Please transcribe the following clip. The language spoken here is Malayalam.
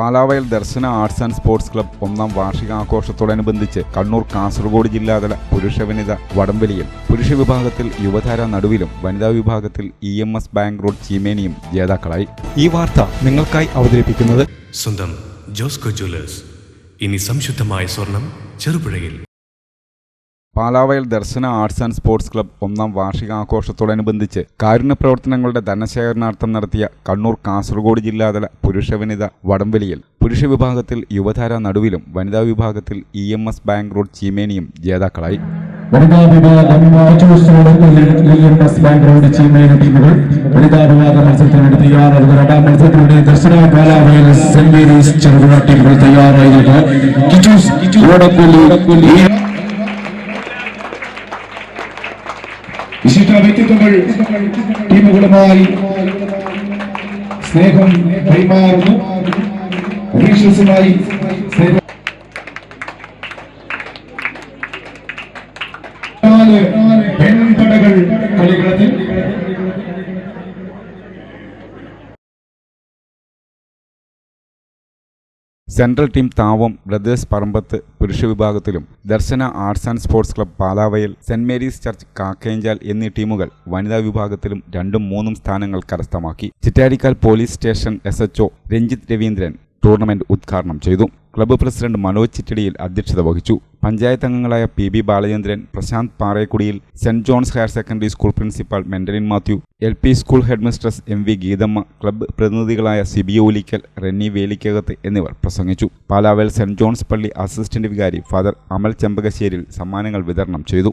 Palavayal Darshana arts and sports club ഒന്നാം വാർഷികാഘോഷത്തോടനുബന്ധിച്ച് കണ്ണൂർ കാസർഗോഡ് ജില്ലാതല പുരുഷ വനിത വടംവലിയിൽ പുരുഷ വിഭാഗത്തിൽ യുവധാര നടുവിലും വനിതാ വിഭാഗത്തിൽ E M S bank road ചീമേനിയും ജേതാക്കളായി. ഈ വാർത്ത നിങ്ങൾക്കായി അവതരിപ്പിക്കുന്നത് സ്വന്തം ജോസ്കോ ജ്വല്ലേഴ്സ്. ഇനി സംശുദ്ധമായ സ്വർണം ചെറുപുഴയിൽ. Palavayal Darshana arts and sports club ഒന്നാം വാർഷികാഘോഷത്തോടനുബന്ധിച്ച് കാരുണ്യ പ്രവർത്തനങ്ങളുടെ ധനശേഖരണാർത്ഥം നടത്തിയ കണ്ണൂർ കാസർഗോഡ് ജില്ലാതല പുരുഷ വനിത വടംവലിയിൽ പുരുഷ വിഭാഗത്തിൽ യുവതാര നടുവിലും വനിതാ വിഭാഗത്തിൽ E M S bank road ചീമേനിയും ജേതാക്കളായി. വനിതാ വിഭാഗം ടീമുകൾ വനിതാ വിഭാഗ മത്സരത്തിന് വേണ്ടി തയ്യാറാകുക രണ്ടാം മത്സരത്തിന് വേണ്ടി ദർശന പാലാവയൽ സെന്റ് മേരീസ് ചെറുപുഴ ടീമുകൾ തയ്യാറായിരുന്നു വ്യക്തിത്വങ്ങൾ ടീമുകളുമായി സ്നേഹം കൈമാറുന്നു. ഒഫീഷ്യൽസുമായി സ്നേഹം central team Thavam brothers Parambath പുരുഷ വിഭാഗത്തിലും Darshana arts and sports club Palavayal saint Mary's church Kakkenchal എന്നീ ടീമുകൾ വനിതാ വിഭാഗത്തിലും രണ്ടും മൂന്നും സ്ഥാനങ്ങൾ കരസ്ഥമാക്കി. Chittarikkal police station S HO Ranjith Raveendran tournament ഉദ്ഘാടനം ചെയ്തു. ക്ലബ്ബ് പ്രസിഡന്റ് മനോജ് ചിറ്റടിയിൽ അധ്യക്ഷത വഹിച്ചു. പഞ്ചായത്ത് അംഗങ്ങളായ P B Balachandran Prashanth Parekkudiyil saint John's higher secondary school principal Mentalin Mathew L P school headmistress M V Geethamma club പ്രതിനിധികളായ Sibi Olickal Renny വേലിക്കകത്ത് എന്നിവർ പ്രസംഗിച്ചു. പാലാവൽ സെന്റ് ജോൺസ് പള്ളി അസിസ്റ്റന്റ് വികാരി ഫാദർ അമൽ ചെമ്പകശ്ശേരിൽ സമ്മാനങ്ങൾ വിതരണം ചെയ്തു.